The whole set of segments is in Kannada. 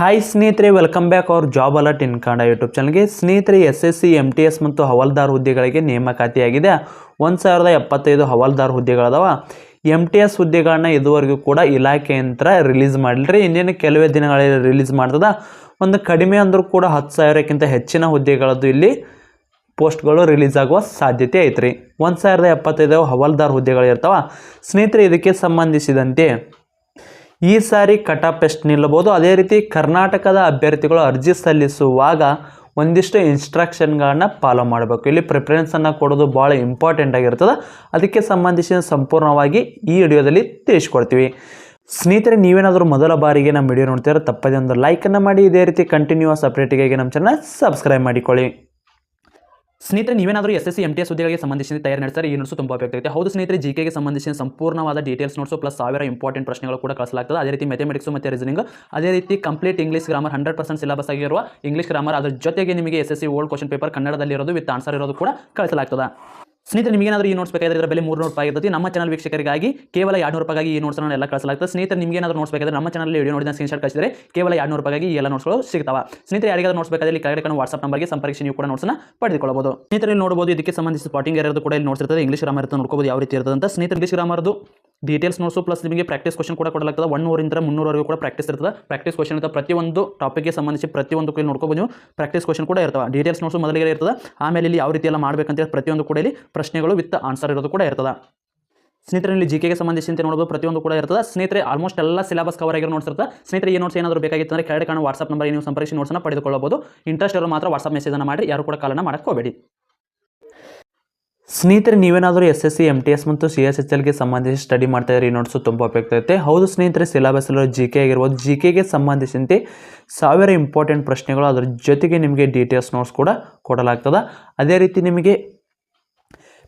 ಹಾಯ್ ಸ್ನೇಹಿತರೆ ವೆಲ್ಕಮ್ ಬ್ಯಾಕ್ ಅವ್ರ job alert in Kannada YouTube ಚಾನಲ್ಗೆ ಸ್ನೇಹಿತರೆ S S C M T S ಮತ್ತು ಹವಾಲ್ದಾರ್ ಹುದ್ದೆಗಳಿಗೆ ನೇಮಕಾತಿಯಾಗಿದೆ. ಒಂದು ಸಾವಿರದ ಎಪ್ಪತ್ತೈದು ಹವಾಲ್ದಾರ್ ಹುದ್ದೆಗಳದಾವ. ಎಂ ಟಿ ಎಸ್ ಹುದ್ದೆಗಳನ್ನ ಇದುವರೆಗೂ ಕೂಡ ಇಲಾಖೆ ಯಂತ್ರ ರಿಲೀಸ್ ಮಾಡಲ್ರಿ ಇನ್ನೇನು ಕೆಲವೇ ದಿನಗಳಲ್ಲಿ ರಿಲೀಸ್ ಮಾಡ್ತದ. ಒಂದು ಕಡಿಮೆ ಅಂದರೂ ಕೂಡ ಹತ್ತು ಸಾವಿರಕ್ಕಿಂತ ಹೆಚ್ಚಿನ ಹುದ್ದೆಗಳದ್ದು ಇಲ್ಲಿ ಪೋಸ್ಟ್ಗಳು ರಿಲೀಸ್ ಆಗುವ ಸಾಧ್ಯತೆ ಐತ್ರಿ. ಒಂದು ಸಾವಿರದ ಎಪ್ಪತ್ತೈದು ಹವಾಲ್ದಾರ್ ಹುದ್ದೆಗಳು ಇರ್ತಾವ. ಸ್ನೇಹಿತರೆ, ಇದಕ್ಕೆ ಸಂಬಂಧಿಸಿದಂತೆ ಈ ಸಾರಿ ಕಟಾಪ್ ಎಷ್ಟು ನಿಲ್ಲಬಹುದು ಅದೇ ರೀತಿ ಕರ್ನಾಟಕದ ಅಭ್ಯರ್ಥಿಗಳು ಅರ್ಜಿ ಸಲ್ಲಿಸುವಾಗ ಒಂದಿಷ್ಟು ಇನ್ಸ್ಟ್ರಕ್ಷನ್ಗಳನ್ನು ಫಾಲೋ ಮಾಡಬೇಕು. ಇಲ್ಲಿ ಪ್ರಿಫರೆನ್ಸನ್ನು ಕೊಡೋದು ಭಾಳ ಇಂಪಾರ್ಟೆಂಟ್ ಆಗಿರ್ತದೆ. ಅದಕ್ಕೆ ಸಂಬಂಧಿಸಿದ ಸಂಪೂರ್ಣವಾಗಿ ಈ ವಿಡಿಯೋದಲ್ಲಿ ತಿಳಿಸ್ಕೊಡ್ತೀವಿ. ಸ್ನೇಹಿತರೆ, ನೀವೇನಾದರೂ ಮೊದಲ ಬಾರಿಗೆ ನಮ್ಮ ವಿಡಿಯೋ ನೋಡ್ತೀರಾ ತಪ್ಪದೇ ಒಂದು ಲೈಕನ್ನು ಮಾಡಿ. ಇದೇ ರೀತಿ ಕಂಟಿನ್ಯೂಸ್ ಅಪ್ಡೇಟಿಗಾಗಿ ನಮ್ಮ ಚಾನಲ್ ಸಬ್ಸ್ಕ್ರೈಬ್ ಮಾಡಿಕೊಳ್ಳಿ. ಸ್ನೇಹಿತರೆ, ನೀವೇನಾದರೂ S S C M T S ಹುದ್ದೆಗಳಿಗೆ ಸಂಬಂಧಿಸಿದ ತಯಾರಿ ನಡೆಸಿದರೆ ಈ ತುಂಬ ಉಪಯುಕ್ತ ಆಗುತ್ತೆ. ಹೌದು ಸ್ನೇಹಿತರೆ ಜಿ ಕೆಗೆ ಸಂಬಂಧಿಸಿದ ಸಂಪೂರ್ಣವಾದ ಡೀಟೇಲ್ಸ್ ನೋಟ್ಸು ಪ್ಲಸ್ ಸಾವಿರ ಇಂಪಾರ್ಟೆಂಟ್ ಪ್ರಶ್ನೆಗಳು ಕೂಡ ಕಳಿಸಲಾಗ್ತದೆ. ಅದೇ ರೀತಿ ಮ್ಯಾಥಮೆಟಿಕ್ಸ್ ಮತ್ತು ರೀಸನಿಂಗ್ ಅದೇ ರೀತಿ complete English grammar hundred percent syllabus ಆಗಿರುವ ಇಂಗ್ಲೀಷ್ ಗ್ರಾಮರ್ ಅದರ ಜೊತೆಗೆ ನಿಮಗೆ S S C old question paper ಕನ್ನಡದಲ್ಲಿ ಇರೋದು ವಿತ್ ಆನ್ಸರ್ ಇರೋದು ಕೂಡ ಕಳಿಸಲಾಗ್ತದೆ. ಸ್ನೇಹಿತರೆ, ನಿಮಗೇನಾದರೂ ಈ ನೋಟ್ಸ್ ಬೇಕಾದ್ರೆ ಇದರ ಬೆಲೆ ಮೂರು ರೂಪಾಯಿ ಇರ್ತದೆ ನಮ್ಮ ಚಾನಲ್ ವೀಕ್ಷಕರಿಗಾಗಿ ಕೇವಲ ಎರಡು ರೂಪಾಯಿ ಈ ನೋಟ್ಸ್ನ ಎಲ್ಲ ಕಳಿಸಲಾಗ್ತದೆ. ಸ್ನೇಹಿತರೆ, ನಿಮಗೇನಾದರೂ ನೋಟ್ಸ್ ಬೇಕಾದ್ರೆ ನಮ್ಮ ಚಾನಲ್ ವಿಡಿಯೋ ನೋಡಿದ ಸ್ಕ್ರೀನ್ಶಾಟ್ ಕಳಿಸಿದರೆ ಕೇವಲ ಎರಡು ರೂಪಾಯಿಗಾಗಿ ಈ ಎಲ್ಲ ನೋಟ್ಸ್ಗಳು ಸಿಗ್ತಾವ. ಸ್ನೇಹಿತರೆ, ಯಾರಿಗಾದ್ರೂ ನೋಟ್ಸ್ ಬೇಕಾದ್ರೆ ಇಲ್ಲಿ ಕೆಳಗಡೆ ವಾಟ್ಸ್ಆಪ್ ನಂಬರ್ಗೆ ಸಂಪರ್ಕಿಸಿ, ನೀವು ಕೂಡ ನೋಟ್ಸ್ನ ಪಡೆದುಕೊಳ್ಳಬಹುದು. ಸ್ನೇಹಿತರೆ ನೋಡಬಹುದು, ಇದಕ್ಕೆ ಸಂಬಂಧಿಸಿದ ಸ್ಪಾಟಿಂಗ್ ಇರೋದು ಕೂಡ ಇಲ್ಲಿ ನೋಟ್ಸ್ ಇರ್ತದೆ. ಇಂಗ್ಲೀಷ್ ಗ್ರಾಮರ್ ಇರ್ತದೆ, ನೋಡ್ಕೋಬಹುದು ಯಾವ ರೀತಿ ಇರ್ತದೆ ಅಂತ. ಸ್ನೇಹಿತರೆ ಇಂಗ್ಲೀಷ್ ಗ್ರಾಮರ್ದು ಡೀಟೇಲ್ಸ್ ನೋಟ್ಸು ಪ್ಲಸ್ ನಿಮಗೆ ಪ್ರಾಕ್ಟೀಸ್ ಕ್ವಶನ್ ಕೂಡ ಕೊಡಲಾಗ್ತದೆ. ಒನ್ ನೂರಿಂದ ಮುನ್ನೂರವರೆಗೂ ಕೂಡ ಪ್ರಾಕ್ಟೀಸ್ ಇರ್ತದೆ. ಪ್ರಾಕ್ಟೀಸ್ ಕ್ವಶನ್ ಇರ್ತದೆ. ಪ್ರತಿಯೊಂದು ಟಾಪಿಕ್ಗೆ ಸಂಬಂಧಿಸಿ ಪ್ರತಿಯೊಂದು ಕೂಡ ನೋಡ್ಕೋಬೋದು ನೀವು ಪ್ರಾಕ್ಟೀಸ್ ಕ್ವಶನ್ ಕೂಡ ಇರ್ತವೆ ಡೀಟೇಲ್ಸ್ ನೋಟ್ಸು ಮೊದಲಿಗೆ ಇರ್ತದೆ. ಆಮೇಲೆ ಇಲ್ಲಿ ಯಾವ ರೀತಿ ಎಲ್ಲ ಮಾಡಬೇಕಂತ ಪ್ರತಿಯೊಂದು ಕೂಡ ಇಲ್ಲಿ ಪ್ರಶ್ನೆಗಳು ವಿತ್ ಆನ್ಸರ್ ಇರೋದು ಕೂಡ ಇರ್ತದೆ. ಸ್ನೇಹಿತರೆ, ಇಲ್ಲಿ ಜಿ ಕೆಗೆ ಸಂಬಂಧಿಸಿದಂತೆ ನೋಡೋದು ಪ್ರತಿಯೊಂದು ಕೂಡ ಇರ್ತದೆ. ಸ್ನೇಹಿತರೆ ಆಲ್ಮೋಸ್ಟ್ ಎಲ್ಲ ಸಿಲಬಸ್ ಕವರ್ ಆಗಿರೋ ನೋಟ್ಸ್ ಸ್ನೇಹಿತರೆ, ಈ ನೋಟ್ಸ್ ಏನಾದರೂ ಬೇಕಾಗಿತ್ತು ಅಂದರೆ ಕೆಳಗಡೆ ಕಾಣೋ ವಾಟ್ಸಪ್ ನಂಬರ್ ನೀವು ಸಂಪರ್ಕಿಸಿ ನೋಟ್ಸನ್ನು ಪಡೆದುಕೊಳ್ಳಬಹುದು. ಇಂಟ್ರೆಸ್ಟ್ ಇರೋ ಮಾತ್ರ ವಾಟ್ಸಪ್ ಮೆಸೇಜನ್ನು ಮಾಡಿ ಯಾರು ಕೂಡ ಕಾಲನ್ನು ಮಾಡಕ್ಕೆ ಹೋಗಬೇಡಿ. ಸ್ನೇಹಿತರೆ, ನೀವೇನಾದರೂ S S C M T S ಮತ್ತು ಸಿ ಎಸ್ ಎಚ್ ಎಲ್ಗೆ ಸಂಬಂಧಿಸಿ ಸ್ಟಡಿ ಮಾಡ್ತಾ ಇದ್ರೆ ಈ ನೋಟ್ಸು ತುಂಬ ಉಪಯುಕ್ತ ಇರುತ್ತೆ. ಹೌದು ಸ್ನೇಹಿತರೆ ಸಿಲೆಬಸ್ ಅಲ್ಲಿ ಜಿ ಕೆ ಆಗಿರ್ಬೋದು ಜಿ ಕೆಗೆ ಸಂಬಂಧಿಸಿದಂತೆ ಸಾವಿರ ಇಂಪಾರ್ಟೆಂಟ್ ಪ್ರಶ್ನೆಗಳು, ಅದರ ಜೊತೆಗೆ ನಿಮಗೆ ಡೀಟೇಲ್ಸ್ ನೋಟ್ಸ್ ಕೂಡ ಕೊಡಲಾಗ್ತದೆ. ಅದೇ ರೀತಿ ನಿಮಗೆ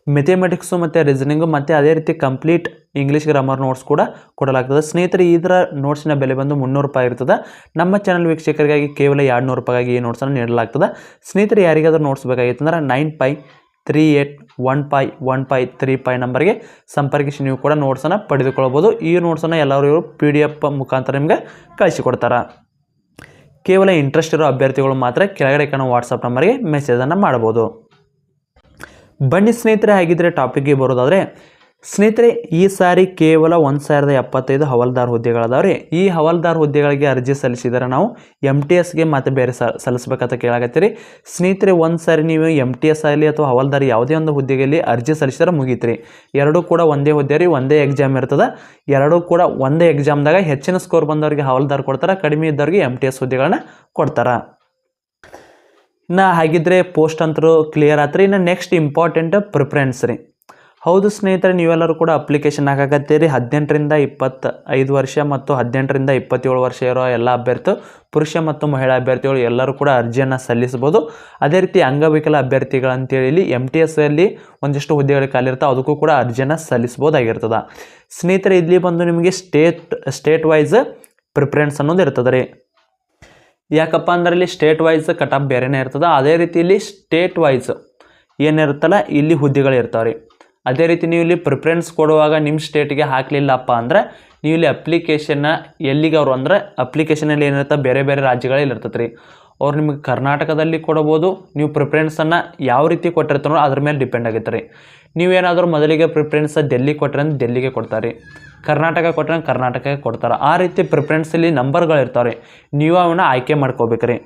ಮೆಥಮೆಟಿಕ್ಸು ಮತ್ತು ರೀಸನಿಂಗು ಮತ್ತು ಅದೇ ರೀತಿ ಕಂಪ್ಲೀಟ್ ಇಂಗ್ಲೀಷ್ ಗ್ರಾಮರ್ ನೋಟ್ಸ್ ಕೂಡ ಕೊಡಲಾಗ್ತದೆ. ಸ್ನೇಹಿತರೆ ಇದರ ನೋಟ್ಸಿನ ಬೆಲೆ ಬಂದು ಮುನ್ನೂರು ರೂಪಾಯಿ ಇರ್ತದೆ. ನಮ್ಮ ಚಾನಲ್ ವೀಕ್ಷಕರಿಗಾಗಿ ಕೇವಲ ಎರಡು ನೂರು ರೂಪಾಯಿಗಾಗಿ ಈ ನೋಟ್ಸನ್ನು ನೀಡಲಾಗ್ತದೆ. ಸ್ನೇಹಿತರೆ, ಯಾರಿಗಾದರೂ ನೋಟ್ಸ್ ಬೇಕಾಗಿತ್ತು ಅಂದ್ರೆ nine five three eight one five one five three five ನಂಬರ್ಗೆ ಸಂಪರ್ಕಿಸಿ ನೀವು ಕೂಡ ನೋಟ್ಸನ್ನು ಪಡೆದುಕೊಳ್ಬೋದು. ಈ ನೋಟ್ಸನ್ನು ಎಲ್ಲರೂ ಪಿ ಡಿ ಎಫ್ ಮುಖಾಂತರ ನಿಮಗೆ ಕಳಿಸಿಕೊಡ್ತಾರೆ. ಕೇವಲ ಇಂಟ್ರೆಸ್ಟ್ ಇರೋ ಅಭ್ಯರ್ಥಿಗಳು ಮಾತ್ರ ಕೆಳಗಡೆ ಕಾಣೋ ವಾಟ್ಸಪ್ ನಂಬರ್ಗೆ ಮೆಸೇಜನ್ನು ಮಾಡ್ಬೋದು. ಬನ್ನಿ ಸ್ನೇಹಿತರೆ ಹಾಗಿದ್ದರೆ ಟಾಪಿಕ್ಗೆ ಬರೋದಾದರೆ ಸ್ನೇಹಿತರೆ, ಈ ಸಾರಿ ಕೇವಲ ಒಂದು ಸಾವಿರದ ಎಪ್ಪತ್ತೈದು ಹವಾಲ್ದಾರ್ ಹುದ್ದೆಗಳದಾವ್ರಿ. ಈ ಹವಾಲ್ದಾರ್ ಹುದ್ದೆಗಳಿಗೆ ಅರ್ಜಿ ಸಲ್ಲಿಸಿದರೆ ನಾವು ಎಂ ಟಿ ಎಸ್ಗೆ ಮತ್ತೆ ಬೇರೆ ಸಲ್ಲಿಸಬೇಕಂತ ಕೇಳಾಕತ್ತೀರಿ. ಸ್ನೇಹಿತರೆ, ಒಂದು ಸಾರಿ ನೀವು ಎಂ ಟಿ ಎಸ್ ಆಗಲಿ ಅಥವಾ ಹವಾಲ್ದಾರ್ ಯಾವುದೇ ಒಂದು ಹುದ್ದೆಯಲ್ಲಿ ಅರ್ಜಿ ಸಲ್ಲಿಸಿದ್ರೆ ಮುಗೀತ್ರಿ. ಎರಡೂ ಕೂಡ ಒಂದೇ ಹುದ್ದೆ ರೀ, ಒಂದೇ ಎಕ್ಸಾಮ್ ಇರ್ತದೆ. ಎರಡೂ ಕೂಡ ಒಂದೇ ಎಕ್ಸಾಮ್ದಾಗ ಹೆಚ್ಚಿನ ಸ್ಕೋರ್ ಬಂದವರಿಗೆ ಹವಾಲ್ದಾರ್ ಕೊಡ್ತಾರೆ, ಕಡಿಮೆ ಇದ್ದವ್ರಿಗೆ ಎಂ ಟಿ ಎಸ್ ಹುದ್ದೆಗಳನ್ನ ಕೊಡ್ತಾರೆ. ಇನ್ನು ಹಾಗಿದ್ರೆ ಪೋಸ್ಟ್ ಅಂತರೂ ಕ್ಲಿಯರ್ ಆತ್ರಿ. ಇನ್ನು ನೆಕ್ಸ್ಟ್ ಇಂಪಾರ್ಟೆಂಟ್ ಪ್ರಿಫರೆನ್ಸ್ ರೀ. ಹೌದು ಸ್ನೇಹಿತರೆ, ನೀವೆಲ್ಲರೂ ಕೂಡ ಅಪ್ಲಿಕೇಶನ್ ಹಾಕಾಕತ್ತೀರಿ ಹದಿನೆಂಟರಿಂದ ಇಪ್ಪತ್ತ ಐದು ವರ್ಷ ಮತ್ತು ಹದಿನೆಂಟರಿಂದ ಇಪ್ಪತ್ತೇಳು ವರ್ಷ ಇರೋ ಎಲ್ಲ ಅಭ್ಯರ್ಥಿ ಪುರುಷ ಮತ್ತು ಮಹಿಳಾ ಅಭ್ಯರ್ಥಿಗಳು ಎಲ್ಲರೂ ಕೂಡ ಅರ್ಜಿಯನ್ನು ಸಲ್ಲಿಸ್ಬೋದು ಅದೇ ರೀತಿ ಅಂಗವಿಕಲ ಅಭ್ಯರ್ಥಿಗಳಂತೇಳಿ ಇಲ್ಲಿ ಎಂ ಟಿ ಎಸ್ ಅಲ್ಲಿ ಒಂದಿಷ್ಟು ಹುದ್ದೆಗಳು ಕಾಲಿರ್ತಾವೆ ಅದಕ್ಕೂ ಕೂಡ ಅರ್ಜಿಯನ್ನು ಸಲ್ಲಿಸ್ಬೋದಾಗಿರ್ತದೆ ಸ್ನೇಹಿತರೆ, ಇಲ್ಲಿ ಬಂದು ನಿಮಗೆ ಸ್ಟೇಟ್ ಸ್ಟೇಟ್ ವೈಸ್ ಪ್ರಿಫರೆನ್ಸ್ ಅನ್ನೋದು ಇರ್ತದೆ ರೀ. ಯಾಕಪ್ಪ ಅಂದ್ರೆ ಇಲ್ಲಿ ಸ್ಟೇಟ್ ವೈಸ್ ಕಟ್ ಕಟಾಪ್ ಬೇರೆನೇ ಇರ್ತದೆ. ಅದೇ ರೀತಿ ಇಲ್ಲಿ ಸ್ಟೇಟ್ ವೈಸ್ ಏನಿರುತ್ತಲ್ಲ, ಇಲ್ಲಿ ಹುದ್ದೆಗಳು ಇರ್ತಾವೆ ರೀ. ಅದೇ ರೀತಿ ನೀವು ಇಲ್ಲಿ ಪ್ರಿಫರೆನ್ಸ್ ಕೊಡುವಾಗ ನಿಮ್ಮ ಸ್ಟೇಟ್ಗೆ ಹಾಕಲಿಲ್ಲಪ್ಪ ಅಂದರೆ ನೀವು ಇಲ್ಲಿ ಅಪ್ಲಿಕೇಶನ್ನ ಎಲ್ಲಿಗೆ ಅವರು ಅಂದ್ರೆ ಅಪ್ಲಿಕೇಶನಲ್ಲಿ ಏನಿರುತ್ತೆ ಬೇರೆ ಬೇರೆ ರಾಜ್ಯಗಳಲ್ಲಿ ಇರ್ತದೆ ರೀ ಅವ್ರು ನಿಮಗೆ ಕರ್ನಾಟಕದಲ್ಲಿ ಕೊಡ್ಬೋದು, ನೀವು ಪ್ರಿಫರೆನ್ಸನ್ನು ಯಾವ ರೀತಿ ಕೊಟ್ಟಿರ್ತಾರೋ ಅದ್ರ ಮೇಲೆ ಡಿಪೆಂಡ್ ಆಗುತ್ತೆ ರೀ ನೀವೇನಾದರೂ ಮೊದಲಿಗೆ ಪ್ರಿಫರೆನ್ಸ್ ಡೆಲ್ಲಿ ಕೊಟ್ಟರೆ ಅಂದ್ರೆ ಡೆಲ್ಲಿಗೆ ಕೊಡ್ತಾರೆ. ರೀ ಕರ್ನಾಟಕ ಕೊಟ್ಟರೆ ಕರ್ನಾಟಕಕ್ಕೆ ಕೊಡ್ತಾರೆ. ಆ ರೀತಿ ಪ್ರಿಫರೆನ್ಸಲ್ಲಿ ನಂಬರ್ಗಳು ಇರ್ತಾವೆ ರೀ ನೀವು ಅವನ್ನ ಆಯ್ಕೆ ಮಾಡ್ಕೋಬೇಕು ರೀ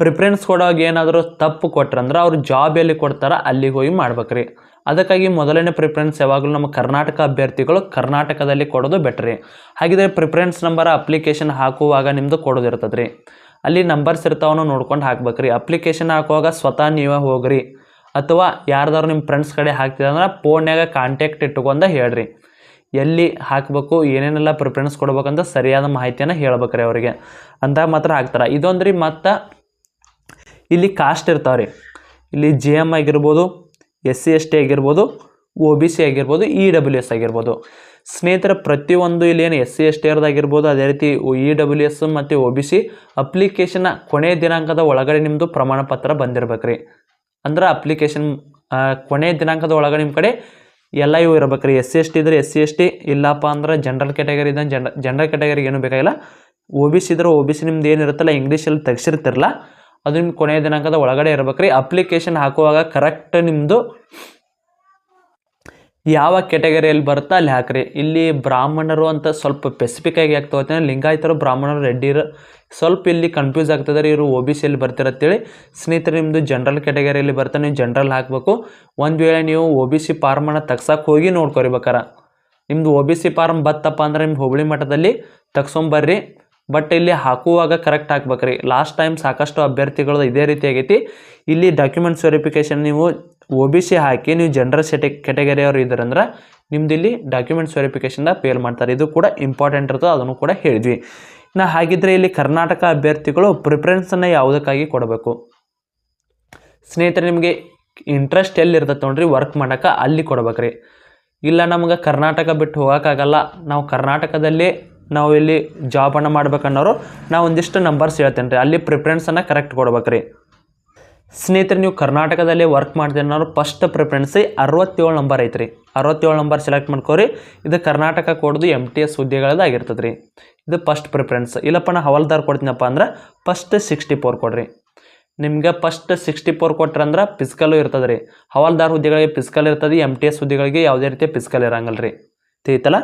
ಪ್ರಿಫರೆನ್ಸ್ ಕೊಡೋವಾಗ ಏನಾದರೂ ತಪ್ಪು ಕೊಟ್ರಂದ್ರೆ ಅವ್ರು ಜಾಬ್ ಎಲ್ಲಿ ಕೊಡ್ತಾರೋ ಅಲ್ಲಿಗೆ ಹೋಗಿ ಮಾಡ್ಬೇಕ್ರಿ. ಅದಕ್ಕಾಗಿ ಮೊದಲನೇ ಪ್ರಿಫರೆನ್ಸ್ ಯಾವಾಗಲೂ ನಮ್ಮ ಕರ್ನಾಟಕ ಅಭ್ಯರ್ಥಿಗಳು ಕರ್ನಾಟಕದಲ್ಲಿ ಕೊಡೋದು ಬೆಟ್ರಿ ಹಾಗಿದ್ರೆ ಪ್ರಿಫರೆನ್ಸ್ ನಂಬರ್ ಅಪ್ಲಿಕೇಶನ್ ಹಾಕುವಾಗ ನಿಮ್ಮದು ಕೊಡೋದಿರ್ತದೆ ರೀ ಅಲ್ಲಿ ನಂಬರ್ಸ್ ಇರ್ತಾವನು ನೋಡ್ಕೊಂಡು ಹಾಕ್ಬೇಕ್ರಿ ಅಪ್ಲಿಕೇಶನ್ ಹಾಕುವಾಗ ಸ್ವತಃ ನೀವೇ ಹೋಗ್ರಿ. ಅಥವಾ ಯಾರ್ದಾರು ನಿಮ್ಮ ಫ್ರೆಂಡ್ಸ್ ಕಡೆ ಹಾಕ್ತಿದ್ರೆ ಫೋನ್ಯಾಗ ಕಾಂಟ್ಯಾಕ್ಟ್ ಇಟ್ಟುಕೊಂಡು ಹೇಳ್ರಿ. ಎಲ್ಲಿ ಹಾಕಬೇಕು, ಏನೇನೆಲ್ಲ ಪ್ರಿಫರೆನ್ಸ್ ಕೊಡ್ಬೇಕಂತ ಸರಿಯಾದ ಮಾಹಿತಿಯನ್ನು ಹೇಳ್ಬೇಕ್ರಿ ಅವರಿಗೆ. ಅಂತ ಮಾತ್ರ ಹಾಕ್ತಾರೆ. ಇದೊಂದ್ರಿ ಮತ್ತು ಇಲ್ಲಿ ಕಾಸ್ಟ್ ಇರ್ತಾವೆ ರೀ ಇಲ್ಲಿ ಜಿ ಎಂ ಆಗಿರ್ಬೋದು ಎಸ್ ಸಿ ಎಸ್ ಟಿ ಆಗಿರ್ಬೋದು ಒ ಬಿ ಸಿ ಆಗಿರ್ಬೋದು ಇ ಡಬ್ಲ್ಯೂ ಎಸ್ ಆಗಿರ್ಬೋದು. ಸ್ನೇಹಿತರ, ಪ್ರತಿಯೊಂದು ಇಲ್ಲಿ ಏನು ಎಸ್ ಸಿ ಎಸ್ ಟಿ ಅದೇ ರೀತಿ ಇ ಡಬ್ಲ್ಯೂ ಎಸ್ ಮತ್ತು ಒ ಬಿ ಸಿ ಅಪ್ಲಿಕೇಶನ್ನ ಕೊನೆ ದಿನಾಂಕದ ಒಳಗಡೆ ನಿಮ್ಮದು ಪ್ರಮಾಣ ಪತ್ರ ಬಂದಿರ್ಬೇಕು ರೀ ಅಂದ್ರೆ ಅಪ್ಲಿಕೇಶನ್ ಕೊನೆ ದಿನಾಂಕದ ಒಳಗಡೆ ನಿಮ್ಮ ಕಡೆ ಎಲ್ಲ ಇವು ಇರ್ಬೇಕು ರೀ ಎಸ್ ಸಿ ಎಸ್ ಟಿ ಇದ್ರೆ ಎಸ್ ಸಿ ಎಸ್ ಟಿ ಇಲ್ಲಪ್ಪ ಅಂದ್ರೆ ಜನರಲ್ ಕ್ಯಾಟಗರಿ ಇದ್ದಂಗೆ ಜನ ಜನರಲ್ ಕ್ಯಾಟಗರಿಗೆ ಏನು ಬೇಕಾಗಿಲ್ಲ. ಓ ಬಿ ಸಿ ಇದ್ರೆ ಒ ಬಿ ಸಿ ನಿಮ್ದು ಏನಿರುತ್ತಲ್ಲ ಇಂಗ್ಲೀಷಲ್ಲಿ ತೆಗ್ಸಿರ್ತಿರಲ್ಲ ಅದು ನಿಮ್ಮ ಕೊನೆಯ ದಿನಾಂಕದ ಒಳಗಡೆ ಇರ್ಬೇಕು ರೀ ಅಪ್ಲಿಕೇಶನ್ ಹಾಕುವಾಗ ಕರೆಕ್ಟ್ ನಿಮ್ಮದು ಯಾವ ಕೆಟಗರಿಯಲ್ಲಿ ಬರುತ್ತಾ ಅಲ್ಲಿ ಹಾಕ್ರಿ. ಇಲ್ಲಿ ಬ್ರಾಹ್ಮಣರು ಅಂತ ಸ್ವಲ್ಪ ಸ್ಪೆಸಿಫಿಕ್ ಆಗಿ ಯಾಕೆ ತಗೋತೀನಿ? ಲಿಂಗಾಯತರು, ಬ್ರಾಹ್ಮಣರು, ರೆಡ್ಡಿರು ಸ್ವಲ್ಪ ಇಲ್ಲಿ ಕನ್ಫ್ಯೂಸ್ ಆಗ್ತದೆ ರೀ ಇವರು ಒ ಬಿ ಸಿಯಲ್ಲಿ ಬರ್ತಿರತ್ತೇಳಿ ಸ್ನೇಹಿತರೆ ನಿಮ್ಮದು ಜನರಲ್ ಕೆಟಗರಿಯಲ್ಲಿ ಬರ್ತಾ ನೀವು ಜನರಲ್ ಹಾಕಬೇಕು. ಒಂದು ವೇಳೆ ನೀವು ಒ ಬಿ ಸಿ ಫಾರ್ಮನ್ನು ತಗ್ಸಕ್ಕೆ ಹೋಗಿ ನೋಡ್ಕೊರಿ ನಿಮ್ಮದು ಒ ಬಿ ಸಿ ಫಾರ್ಮ್ ಬತ್ತಪ್ಪ ಅಂದ್ರೆ ನಿಮ್ಮ ಹುಬ್ಬಳ್ಳಿ ಮಠದಲ್ಲಿ ತಗ್ಸೊಂಬರ್ರಿ ಬಟ್ ಇಲ್ಲಿ ಹಾಕುವಾಗ ಕರೆಕ್ಟ್ ಹಾಕ್ಬೇಕ್ರಿ. ಲಾಸ್ಟ್ ಟೈಮ್ ಸಾಕಷ್ಟು ಅಭ್ಯರ್ಥಿಗಳು ಇದೇ ರೀತಿ ಆಗೈತಿ. ಇಲ್ಲಿ ಡಾಕ್ಯುಮೆಂಟ್ಸ್ ವೆರಿಫಿಕೇಷನ್ ನೀವು ಒ ಬಿ ಸಿ ಹಾಕಿ, ನೀವು ಜನರಲ್ ಸೆಟೆ ಕೆಟಗರಿಯವರು ಇದ್ದಾರಂದ್ರೆ ನಿಮ್ದು ಇಲ್ಲಿ ಡಾಕ್ಯುಮೆಂಟ್ಸ್ ವೆರಿಫಿಕೇಷನ್ದಾಗ ಫೇಲ್ ಮಾಡ್ತಾರೆ. ಇದು ಕೂಡ ಇಂಪಾರ್ಟೆಂಟ್ ಇರ್ತದೆ, ಅದನ್ನು ಕೂಡ ಹೇಳಿದ್ವಿ. ನಾ ಹಾಗಿದ್ರೆ ಇಲ್ಲಿ ಕರ್ನಾಟಕ ಅಭ್ಯರ್ಥಿಗಳು ಪ್ರಿಫರೆನ್ಸನ್ನು ಯಾವುದಕ್ಕಾಗಿ ಕೊಡಬೇಕು? ಸ್ನೇಹಿತರೆ, ನಿಮಗೆ ಇಂಟ್ರೆಸ್ಟ್ ಎಲ್ಲಿ ಇರ್ತದೆ ನೋಡ್ರಿ ವರ್ಕ್ ಮಾಡೋಕೆ ಅಲ್ಲಿ ಕೊಡ್ಬೇಕ್ರಿ. ಇಲ್ಲ ನಮ್ಗೆ ಕರ್ನಾಟಕ ಬಿಟ್ಟು ಹೋಗೋಕ್ಕಾಗಲ್ಲ. ನಾವು ಕರ್ನಾಟಕದಲ್ಲಿ ನಾವು ಇಲ್ಲಿ ಜಾಬನ್ನು ಮಾಡ್ಬೇಕನ್ನೋರು, ನಾವು ಒಂದಿಷ್ಟು ನಂಬರ್ಸ್ ಹೇಳ್ತೇನೆ ರೀ ಅಲ್ಲಿ ಪ್ರಿಫರೆನ್ಸನ್ನು ಕರೆಕ್ಟ್ ಕೊಡ್ಬೇಕ್ರಿ. ಸ್ನೇಹಿತರೆ, ನೀವು ಕರ್ನಾಟಕದಲ್ಲಿ ವರ್ಕ್ ಮಾಡ್ತೀನಿ ಅನ್ನೋರು ಫಸ್ಟ್ ಪ್ರಿಫರೆನ್ಸಿ ಅರವತ್ತೇಳು ನಂಬರ್ ಐತ್ರಿ. ಅರವತ್ತೇಳು ನಂಬರ್ ಸೆಲೆಕ್ಟ್ ಮಾಡ್ಕೋರಿ. ಇದು ಕರ್ನಾಟಕ ಕೊಡೋದು ಎಂ ಟಿ ಎಸ್ ಹುದ್ದೆಗಳದ್ದು ರೀ ಇದು ಫಸ್ಟ್ ಪ್ರಿಫರೆನ್ಸ್ ಇಲ್ಲಪ್ಪ, ನಾ ಹವಲ್ದಾರ್ ಕೊಡ್ತೀನಪ್ಪ ಅಂದ್ರೆ ಫಸ್ಟ್ ಸಿಕ್ಸ್ಟಿ ಫೋರ್ ಕೊಡ್ರಿ. ನಿಮ್ಗೆ ಫಸ್ಟ್ ಸಿಕ್ಸ್ಟಿ ಫೋರ್ ಕೊಟ್ರಂದ್ರೆ ಫಿಸಿಕಲ್ಲು ಇರ್ತದೆ ರೀ ಹವಾಲ್ದಾರ್ ಹುದ್ದೆಗಳಿಗೆ ಪಿಸ್ಕಲ್ ಇರ್ತದೆ ಎಂ ಟಿ ಎಸ್ ಹುದ್ದೆಗಳಿಗೆ ಯಾವುದೇ ರೀತಿಯ ಪಿಸ್ಕಲ್ ಇರಂಗಿಲ್ಲ ರೀ ತಿಳಿತಲ್ಲ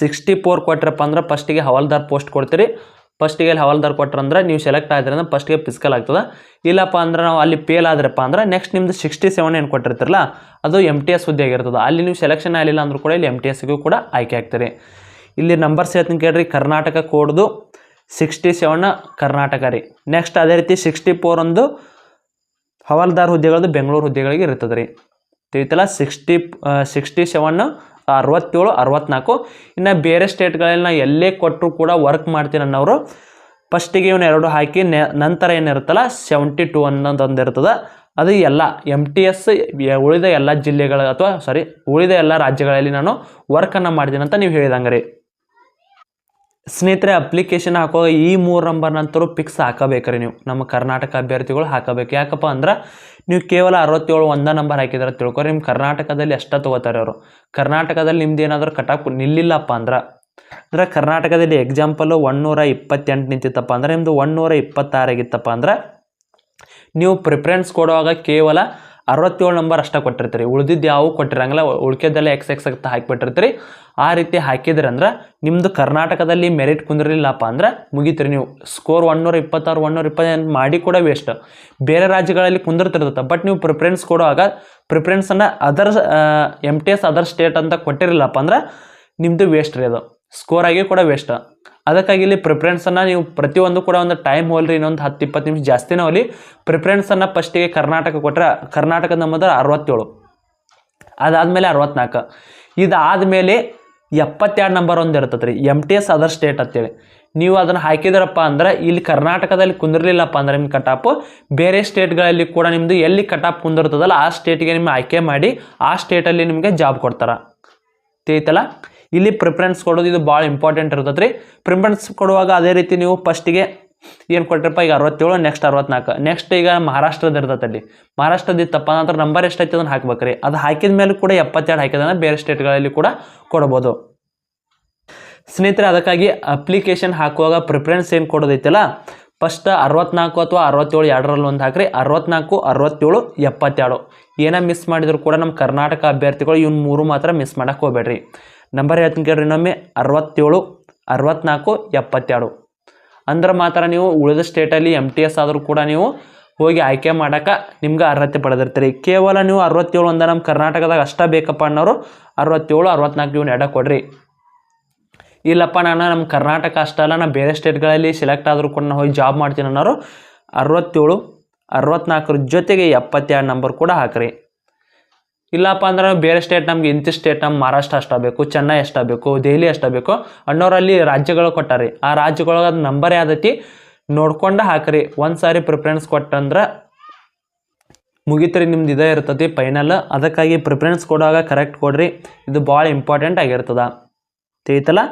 ಸಿಕ್ಸ್ಟಿ ಫೋರ್ ಕೊಟ್ರಪ್ಪ ಅಂದ್ರೆ ಫಸ್ಟಿಗೆ ಹವಾಲ್ದಾರ್ ಪೋಸ್ಟ್ ಕೊಡ್ತೀರಿ. ಫಸ್ಟಿಗೆ ಅಲ್ಲಿ ಹವಾಲ್ದಾರ್ ಕೊಟ್ರಂದ್ರೆ ನೀವು ಸೆಲೆಕ್ಟ್ ಆದ್ರಿಂದ ಫಸ್ಟ್ಗೆ ಫಿಸಿಕಲ್ ಆಗ್ತದೆ. ಇಲ್ಲಪ್ಪ ಅಂದ್ರೆ ನಾವು ಅಲ್ಲಿ ಫೇಲ್ ಆದ್ರಪ್ಪ ಅಂದ್ರೆ ನೆಕ್ಸ್ಟ್ ನಿಮ್ದು ಸಿಕ್ಸ್ಟಿ ಸೆವೆನ್ ಏನು ಕೊಟ್ಟಿರ್ತಿರಲ್ಲ, ಅದು ಎಂ ಟಿ ಎಸ್ ಹುದ್ದೆ ಆಗಿರ್ತದೆ. ಅಲ್ಲಿ ನೀವು ಸೆಲೆಕ್ಷನ್ ಆಗಲಿಲ್ಲ ಅಂದರೂ ಕೂಡ ಇಲ್ಲಿ ಎಂ ಟಿ ಎಸ್ಗೂ ಕೂಡ ಆಯ್ಕೆ ಆಗ್ತೀರಿ. ಇಲ್ಲಿ ನಂಬರ್ಸ್ ಹೇಳ್ತೀನಿ ಕೇಳ್ರಿ, ಕರ್ನಾಟಕ ಕೋಡ್ದು ಸಿಕ್ಸ್ಟಿ ಸೆವೆನ್ ಕರ್ನಾಟಕ ರೀ. ನೆಕ್ಸ್ಟ್ ಅದೇ ರೀತಿ ಸಿಕ್ಸ್ಟಿ ಫೋರ್ ಒಂದು ಹವಾಲ್ದಾರ್ ಹುದ್ದೆಗಳದ್ದು ಬೆಂಗಳೂರು ಹುದ್ದೆಗಳಿಗೆ ಇರ್ತದೆ ರೀ ತಿಳಿತಲ್ಲ ಸಿಕ್ಸ್ಟಿ ಸಿಕ್ಸ್ಟಿ ಸೆವೆನ್ ಅರವತ್ತೇಳು, ಅರವತ್ನಾಲ್ಕು. ಇನ್ನು ಬೇರೆ ಸ್ಟೇಟ್ಗಳಲ್ಲಿ ನಾವು ಎಲ್ಲೇ ಕೊಟ್ಟರು ಕೂಡ ವರ್ಕ್ ಮಾಡ್ತೀನಿ ಅನ್ನೋರು, ಫಸ್ಟಿಗೆ ಇವನ್ನ ಎರಡು ಹಾಕಿ, ನೆ, ನಂತರ ಏನಿರುತ್ತಲ್ಲ ಸೆವೆಂಟಿ ಟು ಅನ್ನೋದೊಂದು ಇರ್ತದೆ. ಅದು ಎಲ್ಲ ಎಂ ಟಿ ಎಸ್ ಉಳಿದ ಎಲ್ಲ ಜಿಲ್ಲೆಗಳ ಅಥವಾ ಸಾರಿ ಉಳಿದ ಎಲ್ಲ ರಾಜ್ಯಗಳಲ್ಲಿ ನಾನು ವರ್ಕನ್ನು ಮಾಡ್ತೀನಿ ಅಂತ ನೀವು ಹೇಳಿದಂಗೆ ರೀ ಸ್ನೇಹಿತರೆ ಅಪ್ಲಿಕೇಶನ್ ಹಾಕೋ ಈ ಮೂರು ನಂಬರ್ ನಂತರ ಫಿಕ್ಸ್ ಹಾಕಬೇಕ್ರಿ ನೀವು. ನಮ್ಮ ಕರ್ನಾಟಕ ಅಭ್ಯರ್ಥಿಗಳು ಹಾಕಬೇಕು. ಯಾಕಪ್ಪ ಅಂದ್ರೆ ನೀವು ಕೇವಲ ಅರವತ್ತೇಳು ಒಂದೇ ನಂಬರ್ ಹಾಕಿದ್ರೆ ತಿಳ್ಕೊರಿ ನಿಮ್ಮ ಕರ್ನಾಟಕದಲ್ಲಿ ಎಷ್ಟ ತಗೋತಾರೆ ಅವರು. ಕರ್ನಾಟಕದಲ್ಲಿ ನಿಮ್ದು ಏನಾದರೂ ಕಟಾಪ್ ನಿಲ್ಲಿಲ್ಲಪ್ಪ ಅಂದ್ರೆ. ಅಂದ್ರೆ ಕರ್ನಾಟಕದಲ್ಲಿ ಎಕ್ಸಾಂಪಲು ಒನ್ನೂರ ಇಪ್ಪತ್ತೆಂಟು ನಿಂತಿತ್ತಪ್ಪ ಅಂದ್ರೆ ನಿಮ್ಮದು ಒನ್ನೂರ ಇಪ್ಪತ್ತಾರಾಗಿತ್ತಪ್ಪ ಅಂದ್ರೆ ನೀವು ಪ್ರಿಫರೆನ್ಸ್ ಕೊಡುವಾಗ ಕೇವಲ ಅರವತ್ತೇಳು ನಂಬರ್ ಅಷ್ಟೇ ಕೊಟ್ಟಿರ್ತೀರಿ. ಉಳಿದಿದ್ದು ಯಾವ ಕೊಟ್ಟಿರಂಗಿಲ್ಲ. ಉಳ್ಕೆದೆಲ್ಲ ಎಕ್ಸ್ ಎಕ್ಸ್ ಅಂತ ಹಾಕಿಬಿಟ್ಟಿರ್ತೀರಿ. ಆ ರೀತಿ ಹಾಕಿದ್ರಿ ಅಂದ್ರೆ ನಿಮ್ಮದು ಕರ್ನಾಟಕದಲ್ಲಿ ಮೆರಿಟ್ ಕುಂದಿರಲಿಲ್ಲಪ್ಪ ಅಂದ್ರೆ ಮುಗಿತೀರಿ ನೀವು. ಸ್ಕೋರ್ ಒನ್ನೂರ ಇಪ್ಪತ್ತಾರು ಒನ್ನೂರ ಇಪ್ಪತ್ತೆಂಟು ಮಾಡಿ ಕೂಡ ವೇಸ್ಟ್ ಬೇರೆ ರಾಜ್ಯಗಳಲ್ಲಿ ಕುಂದಿರ್ತಿರ್ತದೆ ಬಟ್ ನೀವು ಪ್ರಿಫರೆನ್ಸ್ ಕೊಡುವಾಗ ಪ್ರಿಫರೆನ್ಸನ್ನು other M T S other state ಅಂತ ಕೊಟ್ಟಿರಲಿಲ್ಲಪ್ಪ ಅಂದ್ರೆ ನಿಮ್ಮದು ವೇಸ್ಟ್ ರೀ ಅದು. ಸ್ಕೋರ್ ಆಗಿ ಕೂಡ ವೇಸ್ಟ್ ಅದಕ್ಕಾಗಿ ಇಲ್ಲಿ ಪ್ರಿಫರೆನ್ಸನ್ನು ನೀವು ಪ್ರತಿಯೊಂದು ಕೂಡ ಒಂದು ಟೈಮ್ ಹೋಲ್ರಿ, ಇನ್ನೊಂದು ಹತ್ತು ಇಪ್ಪತ್ತು ನಿಮಿಷ ಜಾಸ್ತಿನೇ ಹೋಲಿ ಪ್ರಿಫರೆನ್ಸನ್ನು ಫಸ್ಟಿಗೆ ಕರ್ನಾಟಕ ಕೊಟ್ಟರೆ ಕರ್ನಾಟಕದ ನಮ್ಮದು ಅರವತ್ತೇಳು. ಅದಾದಮೇಲೆ ಅರವತ್ನಾಲ್ಕು. ಇದಾದಮೇಲೆ ಎಪ್ಪತ್ತೆರಡು ನಂಬರ್ ಒಂದು ಇರ್ತದೆ ರೀ M T S other state ಅಂತೇಳಿ. ನೀವು ಅದನ್ನು ಹಾಕಿದ್ರಪ್ಪ ಅಂದ್ರೆ ಇಲ್ಲಿ ಕರ್ನಾಟಕದಲ್ಲಿ ಕುಂದಿರಲಿಲ್ಲಪ್ಪ ಅಂದ್ರೆ ನಿಮ್ಮ ಕಟಾಪು ಬೇರೆ ಸ್ಟೇಟ್ಗಳಲ್ಲಿ ಕೂಡ ನಿಮ್ಮದು ಎಲ್ಲಿ ಕಟಾಪ್ ಕುಂದಿರ್ತದಲ್ಲ, ಆ ಸ್ಟೇಟಿಗೆ ನಿಮ್ಮ ಆಯ್ಕೆ ಮಾಡಿ, ಆ ಸ್ಟೇಟಲ್ಲಿ ನಿಮಗೆ ಜಾಬ್ ಕೊಡ್ತಾರೆ. ತಿಳಿತಲ್ಲ? ಇಲ್ಲಿ ಪ್ರಿಫರೆನ್ಸ್ ಕೊಡೋದು ಇದು ಭಾಳ ಇಂಪಾರ್ಟೆಂಟ್ ಇರ್ತದೆ ರೀ ಪ್ರಿಫರೆನ್ಸ್ ಕೊಡುವಾಗ ಅದೇ ರೀತಿ ನೀವು ಫಸ್ಟಿಗೆ ಏನು ಕೊಟ್ಟಿರಪ್ಪ ಈಗ ಅರವತ್ತೇಳು ನೆಕ್ಸ್ಟ್ ಅರವತ್ನಾಲ್ಕು. ನೆಕ್ಸ್ಟ್ ಈಗ ಮಹಾರಾಷ್ಟ್ರದ ಇರ್ತದೆ ಅಲ್ಲಿ. ಮಹಾರಾಷ್ಟ್ರದ ಇತ್ತಪ್ಪ ನಂತರ ನಂಬರ್ ಎಷ್ಟೈತೆ ಅದನ್ನು ಹಾಕ್ಬೇಕ್ರಿ. ಅದು ಹಾಕಿದ ಮೇಲೆ ಕೂಡ ಎಪ್ಪತ್ತೆರಡು ಹಾಕಿದ್ರೆ ಬೇರೆ ಸ್ಟೇಟ್ಗಳಲ್ಲಿ ಕೂಡ ಕೊಡ್ಬೋದು. ಸ್ನೇಹಿತರೆ, ಅದಕ್ಕಾಗಿ ಅಪ್ಲಿಕೇಶನ್ ಹಾಕುವಾಗ ಪ್ರಿಫರೆನ್ಸ್ ಏನು ಕೊಡೋದೈತಲ್ಲ ಫಸ್ಟ್ ಅರವತ್ನಾಲ್ಕು ಅಥವಾ ಅರವತ್ತೇಳು ಎರಡರಲ್ಲಿ ಒಂದು ಹಾಕ್ರಿ. ಅರವತ್ನಾಲ್ಕು, ಅರವತ್ತೇಳು, ಎಪ್ಪತ್ತೆರಡು. ಏನೇ ಮಿಸ್ ಮಾಡಿದರೂ ಕೂಡ ನಮ್ಮ ಕರ್ನಾಟಕ ಅಭ್ಯರ್ಥಿಗಳು ಇವ್ನು ಮೂರು ಮಾತ್ರ ಮಿಸ್ ಮಾಡೋಕ್ಕೆ ಹೋಗ್ಬೇಡ್ರಿ. ನಂಬರ್ ಹೇಳ್ತೀನಿ ಕೇಳಿರಿ ಇನ್ನೊಮ್ಮೆ, ಅರವತ್ತೇಳು, ಅರವತ್ನಾಲ್ಕು, ಎಪ್ಪತ್ತೆರಡು. ಅಂದ್ರೆ ಮಾತ್ರ ನೀವು ಉಳಿದ ಸ್ಟೇಟಲ್ಲಿ ಎಂ ಟಿ ಎಸ್ ಆದರೂ ಕೂಡ ನೀವು ಹೋಗಿ ಆಯ್ಕೆ ಮಾಡೋಕೆ ನಿಮ್ಗೆ ಅರ್ಹತೆ ಪಡೆದಿರ್ತೀರಿ. ಕೇವಲ ನೀವು ಅರವತ್ತೇಳು ಅಂದ್ರೆ ನಮ್ಮ ಕರ್ನಾಟಕದಾಗ ಅಷ್ಟೇ ಬೇಕಪ್ಪ ಅನ್ನೋರು ಅರವತ್ತೇಳು, ಅರವತ್ನಾಲ್ಕು ಇವ್ನ ಎಡ ಕೊಡ್ರಿ. ಇಲ್ಲಪ್ಪ, ನಾನು ನಮ್ಮ ಕರ್ನಾಟಕ ಅಷ್ಟೇ ಅಲ್ಲ ನಾನು ಬೇರೆ ಸ್ಟೇಟ್ಗಳಲ್ಲಿ ಸೆಲೆಕ್ಟ್ ಆದರೂ ಕೂಡ ನಾನು ಹೋಗಿ ಜಾಬ್ ಮಾಡ್ತೀನಿ ಅನ್ನೋರು ಅರವತ್ತೇಳು, ಅರವತ್ನಾಲ್ಕರ ಜೊತೆಗೆ ಎಪ್ಪತ್ತೆರಡು ನಂಬರ್ ಕೂಡ ಹಾಕ್ರಿ. ಇಲ್ಲಪ್ಪ ಅಂದ್ರೆ ಬೇರೆ ಸ್ಟೇಟ್ ನಮ್ಗೆ ಇಂಥ ಸ್ಟೇಟ್ ನಮ್ಮ ಮಹಾರಾಷ್ಟ್ರ ಅಷ್ಟಾಗಬೇಕು, ಚೆನ್ನೈ ಅಷ್ಟಾಗಬೇಕು, ದೆಹಲಿ ಅಷ್ಟಾಗಬೇಕು. ಅನ್ನೋರಲ್ಲಿ ರಾಜ್ಯಗಳು ಕೊಟ್ಟಾರಿ. ಆ ರಾಜ್ಯಗಳ ನಂಬರ್ ಯಾವ್ದೈತಿ? ನೋಡ್ಕೊಂಡು ಹಾಕ್ರಿ. ಒಂದು ಸಾರಿ ಪ್ರಿಫರೆನ್ಸ್ ಕೊಟ್ಟಂದ್ರೆ ಮುಗಿತ್ರಿ, ನಿಮ್ದು ಇದೇ ಇರ್ತತಿ ಫೈನಲ್ ಅದಕ್ಕಾಗಿ ಪ್ರಿಫರೆನ್ಸ್ ಕೊಡುವಾಗ ಕರೆಕ್ಟ್ ಕೊಡ್ರಿ. ಇದು ಭಾಳ ಇಂಪಾರ್ಟೆಂಟ್ ಆಗಿರ್ತದ. ತಿಳಿತಲ್ಲ?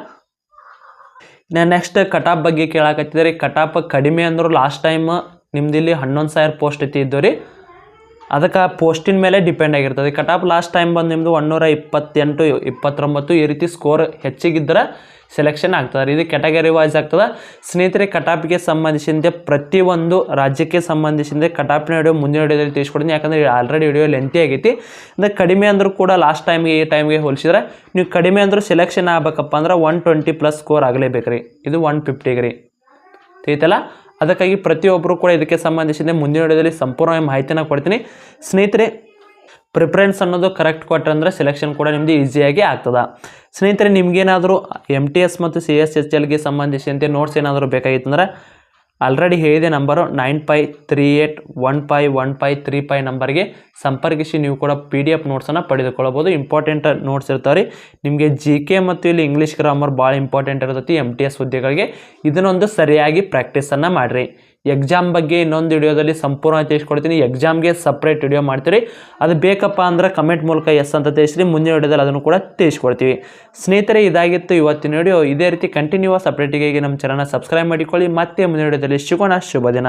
ನಾನು ನೆಕ್ಸ್ಟ್ ಕಟಾಪ್ ಬಗ್ಗೆ ಕೇಳಾಕತ್ತಿದ್ರಿ ಕಟಾಪ್ ಕಡಿಮೆ ಅಂದ್ರು ಲಾಸ್ಟ್ ಟೈಮ್ ನಿಮ್ದು ಇಲ್ಲಿ ಹನ್ನೊಂದು ಸಾವಿರ ಪೋಸ್ಟ್ ಐತಿ ಇದ್ದು ಅದಕ್ಕೆ ಪೋಸ್ಟಿನ ಮೇಲೆ ಡಿಪೆಂಡ್ ಆಗಿರ್ತದೆ. ಕಟಾಪ್ ಲಾಸ್ಟ್ ಟೈಮ್ ಬಂದು ನಿಮ್ಮದು ಒನ್ನೂರ ಇಪ್ಪತ್ತೆಂಟು, ಇಪ್ಪತ್ತೊಂಬತ್ತು ಈ ರೀತಿ ಸ್ಕೋರ್ ಹೆಚ್ಚಿಗಿದ್ದರೆ ಸೆಲೆಕ್ಷನ್ ಆಗ್ತದೆ. ಇದು ಕ್ಯಾಟಗರಿ ವೈಸ್ ಆಗ್ತದೆ. ಸ್ನೇಹಿತರೆ ಕಟಾಪಿಗೆ ಸಂಬಂಧಿಸಿದಂತೆ ಪ್ರತಿಯೊಂದು ರಾಜ್ಯಕ್ಕೆ ಸಂಬಂಧಿಸಿದಂತೆ ಕಟಾಪಿನ ವಿಡಿಯೋ ಮುಂದಿನ ವಿಡಿಯೋದಲ್ಲಿ ತಿಳಿಸ್ಕೊಡ್ತೀನಿ. ಯಾಕಂದರೆ ಆಲ್ರೆಡಿ ವಿಡಿಯೋ ಲೆಂತಿ ಆಗೈತಿ. ಅಂದರೆ ಕಡಿಮೆ ಅಂದರೂ ಕೂಡ ಲಾಸ್ಟ್ ಟೈಮ್ಗೆ ಈ ಟೈಮ್ಗೆ ಹೋಲಿಸಿದ್ರೆ ನೀವು ಕಡಿಮೆ ಅಂದರೂ ಸೆಲೆಕ್ಷನ್ ಆಗಬೇಕಪ್ಪ ಅಂದ್ರೆ ಒನ್ ಟ್ವೆಂಟಿ ಪ್ಲಸ್ ಸ್ಕೋರ್ ಆಗಲೇಬೇಕು ರೀ ಇದು ಒನ್ ಫಿಫ್ಟಿಗೆ ರೀ. ತಿಳಿತಲ್ಲ? ಅದಕ್ಕಾಗಿ ಪ್ರತಿಯೊಬ್ಬರು ಕೂಡ ಇದಕ್ಕೆ ಸಂಬಂಧಿಸಿದ ಮುಂದಿನ ವಿಡಿಯೋದಲ್ಲಿ ಸಂಪೂರ್ಣ ಮಾಹಿತಿನ ಕೊಡ್ತೀನಿ. ಸ್ನೇಹಿತರೆ ಪ್ರಿಫರೆನ್ಸ್ ಅನ್ನೋದು ಕರೆಕ್ಟ್ ಕೊಟ್ಟರೆ ಅಂದರೆ ಸೆಲೆಕ್ಷನ್ ಕೂಡ ನಿಮ್ಮದು ಈಸಿಯಾಗಿ ಆಗ್ತದೆ. ಸ್ನೇಹಿತರೆ, ನಿಮಗೇನಾದರೂ ಎಂ ಟಿ ಎಸ್ ಮತ್ತು ಸಿ ಎಸ್ ಎಚ್ ಎಲ್ಗೆ ಸಂಬಂಧಿಸಿದಂತೆ ನೋಟ್ಸ್ ಏನಾದರೂ ಬೇಕಾಗಿತ್ತಂದ್ರೆ ಆಲ್ರೆಡಿ ಹೇಳಿದೆ number nine five three eight one five one five three five ನಂಬರ್ಗೆ ಸಂಪರ್ಕಿಸಿ, ನೀವು ಕೂಡ ಪಿ ಡಿ ಎಫ್ ನೋಟ್ಸನ್ನು ಪಡೆದುಕೊಳ್ಳಬಹುದು. ಇಂಪಾರ್ಟೆಂಟ್ ನೋಟ್ಸ್ ಇರ್ತಾವೆ ರೀ ನಿಮಗೆ ಜಿ ಕೆ ಮತ್ತು ಇಲ್ಲಿ ಇಂಗ್ಲೀಷ್ ಗ್ರಾಮರ್ ಭಾಳ ಇಂಪಾರ್ಟೆಂಟ್ ಇರ್ತೈತಿ ಎಂ ಟಿ ಎಸ್ ಹುದ್ದೆಗಳಿಗೆ. ಇದನ್ನೊಂದು ಸರಿಯಾಗಿ ಪ್ರಾಕ್ಟೀಸನ್ನು ಮಾಡಿರಿ. ಎಕ್ಸಾಮ್ ಬಗ್ಗೆ ಇನ್ನೊಂದು ವಿಡಿಯೋದಲ್ಲಿ ಸಂಪೂರ್ಣ ತಿಳಿಸ್ಕೊಡ್ತೀನಿ. ಎಕ್ಸಾಮ್ಗೆ ಸಪ್ರೇಟ್ ವಿಡಿಯೋ ಮಾಡ್ತೀರಿ. ಅದು ಬೇಕಪ್ಪ ಅಂದ್ರೆ ಕಮೆಂಟ್ ಮೂಲಕ ಎಸ್ ಅಂತ ತಿಳಿಸ್ರಿ. ಮುಂದಿನ ವಿಡಿಯೋದಲ್ಲಿ ಅದನ್ನು ಕೂಡ ತಿಳಿಸ್ಕೊಡ್ತೀವಿ. ಸ್ನೇಹಿತರೆ, ಇದಾಗಿತ್ತು ಇವತ್ತಿನ ವಿಡಿಯೋ ಇದೇ ರೀತಿ ಕಂಟಿನ್ಯೂಸ್ ಅಪ್ಡೇಟಿಗಾಗಿ ನಮ್ಮ ಚಾನಲ್ನ ಸಬ್ಸ್ಕ್ರೈಬ್ ಮಾಡಿಕೊಳ್ಳಿ. ಮತ್ತೆ ಮುಂದಿನ ವಿಡಿಯೋದಲ್ಲಿ ಸಿಗೋಣ. ಶುಭ ದಿನ.